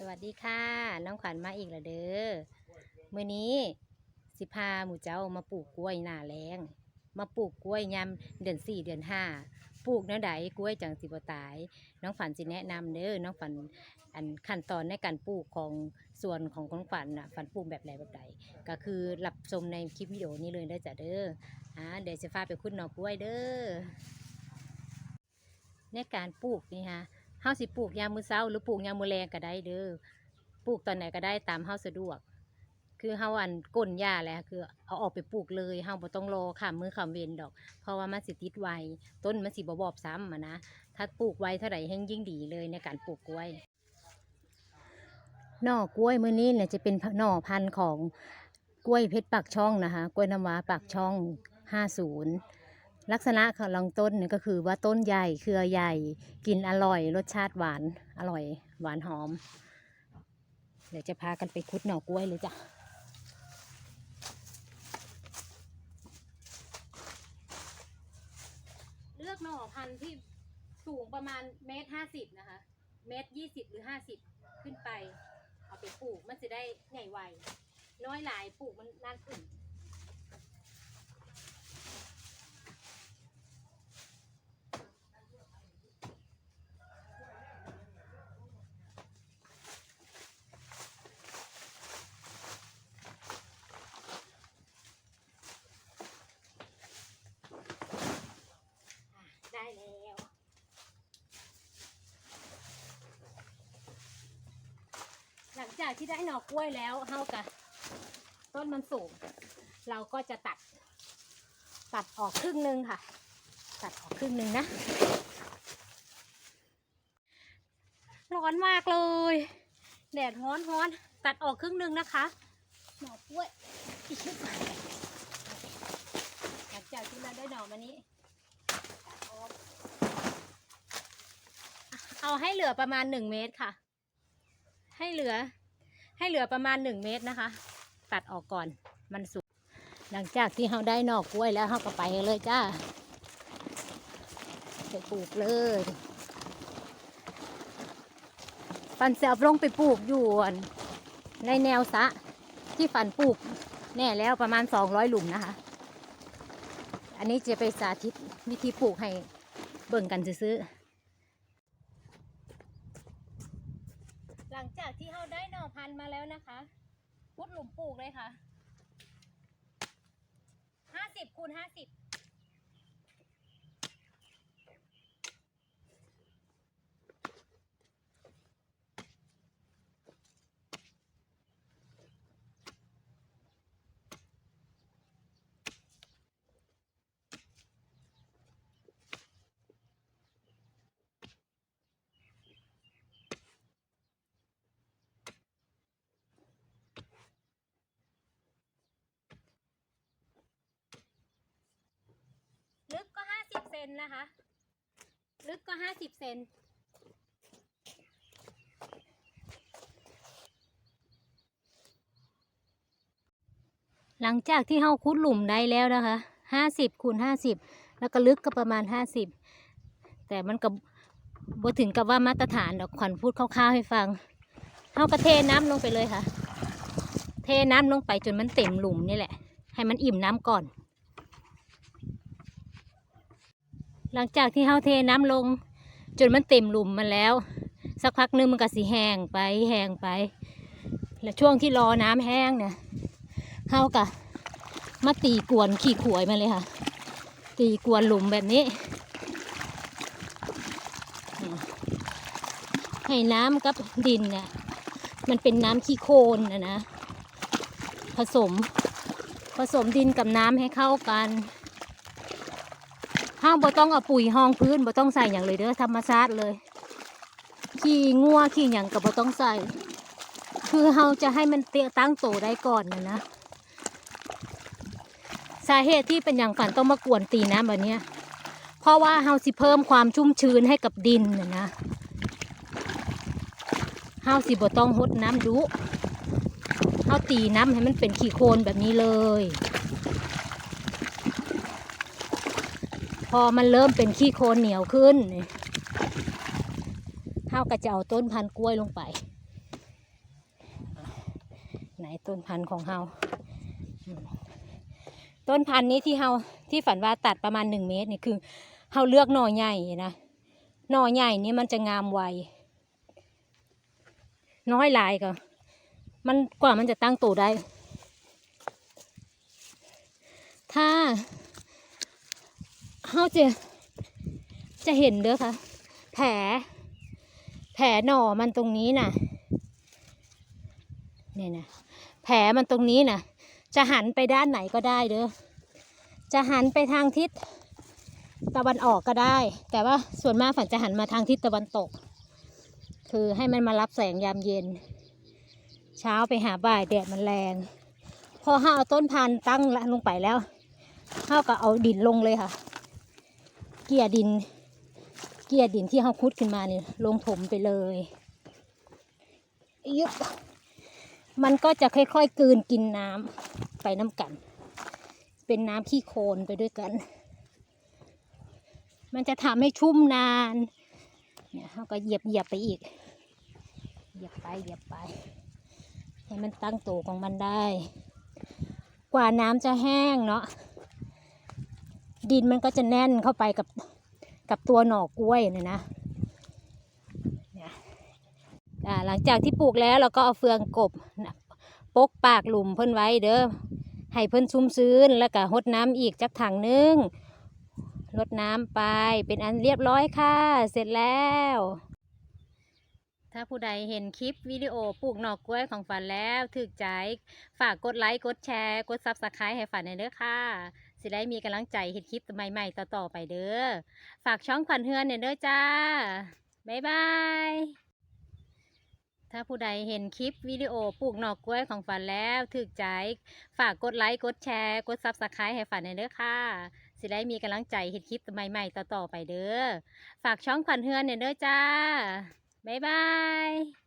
สวัสดีค่ะ น้องขวัญมาอีกแล้วเด้อมื้อนี้สิพาหมูเจ้ามาปลูกกล้วยหน้าแรงมาปลูกกล้วยยามเดือนสี่เดือนห้าปลูกแนวใดกล้วยจังสิบตาย น้องฝันสิแนะนำเด้อน้องฝันอันขั้นตอนในการปลูกของส่วนของของฝันน่ะฝันปลูกแบบไหนแบบใดก็คือรับชมในคลิปวิดีโอนี้เลยเด้จ้ะเด้ออ่าเดี๋ยวจะพาไปคุดหนอกล้วยเด้อในการปลูกนี่ฮะาสิปลูกยามมื้อเช้า หรือปลูกยามมื้อแลงก็ได้เด้อปลูกตอนไหนก็ได้ตามเฮาสะดวก คือเฮาอันก้นหญ้าแหล้วคือ เอาออกไปปลูกเลยเฮาบ่ต้องรอข้ามมือข้ามเวรดอก เพราะว่ามันสิติดไวต้นมันสิบ่บอบซ้ำอะนะถ้าปลูกไวเท่าไหร่แห่งยิ่งดีเลยในการปลูกกล้วยหน่อกล้วยมื้อนี้เนี่ยจะเป็นหน่อพันธุ์ของกล้วยเพชรปากช่องนะคะ กล้วยน้ำว้าปากช่อง 50 ลักษณะของลำต้นเนี่ยก็คือว่าต้นใหญ่เครือใหญ่ กินอร่อยรสชาติหวานอร่อย หวานหอม เดี๋ยวจะพากันไปคุดหน่อกล้วยเลยจ้ะเลือกหน่อพันธุ์ที่สูงประมาณเมตรห้าสิบนะคะ เมตรยี่สิบหรือห้าสิบขึ้นไป เอาไปปลูกมันจะได้ใหญ่ไวน้อยหลายปลูกมันนานขึ้น ได้แล้ว หลัง จากที่ได้หน่อกล้วยแล้วเฮากะต้นมันสูง เราก็จะตัด ตัดออกครึ่งหนึ่งค่ะ ตัดออกครึ่งหนึ่งนะ ร้อนมากเลย แดดร้อนร้อน ตัดออกครึ่งหนึ่งนะคะ หน่อกล้วยอีกนิดหน่อยหลังจากที่เราได้หน่อมานี้เอาให้เหลือประมาณหนึ่งเมตรค่ะ ให้เหลือ ให้เหลือประมาณหนึ่งเมตรนะคะ ตัดออกก่อนมันสุก หลังจากที่เราได้หนอกกล้วยแล้วเราก็ไปเลยจ้าไปปลูกเลยฟันเสียบลงไปปลูกอยู่ในแนวสะที่ฟันปลูกแน่แล้วประมาณสองร้อยหลุมนะคะ อันนี้จะไปสาธิตวิธีปลูกให้เบิ่งกันซื้อๆหลังจากที่เราได้หน่อ พันธุ์มาแล้วนะคะพุดหลุมปลูกเลยค่ะห้าสิบคูณห้าสิบ นนะคะ ลึกก็ห้าสิบเซนหลังจากที่เฮาคุดหลุมได้แล้วนะคะห้าสิบคูณห้าสิบแล้วก็ลึกก็ประมาณห้าสิบแต่มันกับบ่ถึงกับว่ามาตรฐานดอกขวัญพูดคร่าวๆให้ฟังเฮาก็เทน้ำลงไปเลยค่ะ เทน้ำลงไปจนมันเต็มหลุมนี่แหละ ให้มันอิ่มน้ำก่อน หลังจากที่เฮาเทน้ำลง จนมันเต็มหลุมมันแล้ว สักพักหนึงมันก็สิแห้งไปแห้งไป แล้วช่วงที่รอน้ำแห้งเนี่ยเฮากะมาตีกวนขี่ขวยมาเลยค่ะ ตีกวนหลุมแบบนี้ ให้น้ำกับดินเนี่ยมันเป็นน้ำขี้โคลนนะนะ ผสมผสมดินกับน้ำให้เข้ากัน ห้ามบ่ต้องเอาปุ๋ยห้องพื้นบ่ต้องใส่อย่างเลยเด้อธรรมชาติเลย ขี้งัวขี้หยังก็บ่ต้องใส่ คือเฮาจะให้มันเตะตั้งโตได้ก่อนนะนะสาเหตุที่เป็นอย่างฝันต้องมากวนตีน้ำแบบนี้เพราะว่าเฮาสิเพิ่มความชุ่มชื้นให้กับดินนะนะเฮาสิบ่ต้องหดน้ำดุเฮาตีน้ำให้มันเป็นขี้โคลนแบบนี้เลย พอมันเริ่มเป็นขี้โคลนเหนียวขึ้นนี่เฮาก็จะเอาต้นพันธุ์กล้วยลงไป ไหนต้นพันธุ์ของเฮาต้นพันธุ์นี้ที่เฮาที่ฝันว่าตัดประมาณหนึ่งเมตรนี่คือเฮาเลือกหน่อใหญ่นะหน่อใหญ่นี่มันจะงามไวน้อยหลายก็มันกว่ามันจะตั้งตัวได้ ถ้า เฮาจะจะเห็นเด้อค่ะ แผล แผลหน่อมันตรงนี้น่ะเนี่ยนะแผลมันตรงนี้นะจะหันไปด้านไหนก็ได้เด้อจะหันไปทางทิศตะวันออกก็ได้ แต่ว่าส่วนมากฝันจะหันมาทางทิศตะวันตก คือให้มันมารับแสงยามเย็น เช้าไปหาบ่ายแดดมันแรง พอห้าเอาต้นพันธุ์ตั้งลงไปแล้วห้าก็เอาดินลงเลยค่ะ เกี่ยดิน เกี่ยดินที่เขาคุดขึ้นมาเนี่ยลงถมไปเลยยึบมันก็จะค่อยๆกืนกินน้ำไปน้ำกัน เป็นน้ำขี้โคลนไปด้วยกัน มันจะทำให้ชุ่มนาน เนี่ยเขาก็เหยียบเหยียบไปอีก เหยียบไปเหยียบไป ให้มันตั้งตัวของมันได้ กว่าน้ำจะแห้งเนาะ ดินมันก็จะแน่นเข้าไปกับกับตัวหน่อกล้วยเนี่ยนะอ่าหลังจากที่ปลูกแล้วเราก็เอาเฟืองกบนะปกปากหลุมเพิ่นไว้เด้อให้เพิ่นชุ่มชื้นแล้วก็หดน้ำอีกจักถังนึงลดน้ำไปเป็นอันเรียบร้อยค่ะ เสร็จแล้ว ถ้าผู้ใดเห็นคลิปวิดีโอปลูกหน่อกล้วยของฝันแล้วถึกใจ ฝากกดไลค์ กดแชร์ กดซับสไครต์ให้ฝันในเด้อค่ะ สิได้มีกำลังใจเห็นคลิปใหม่ๆต่อๆไปเด้อ ฝากช่องขวัญเฮือนเนี่ยเด้อจ้า บ๊ายบาย ถ้าผู้ใดเห็นคลิปวิดีโอปลูกหน่อกล้วยของฝันแล้วถึกใจ ฝากกดไลค์ กดแชร์ กดซับสไครต์ให้ฝันในอยเด้อค่ะ สิได้มีกำลังใจเห็นคลิปใหม่ๆต่อๆไปเด้อ ฝากช่องขวัญเฮือนเนี่ยเด้อจ้า บ๊ายบาย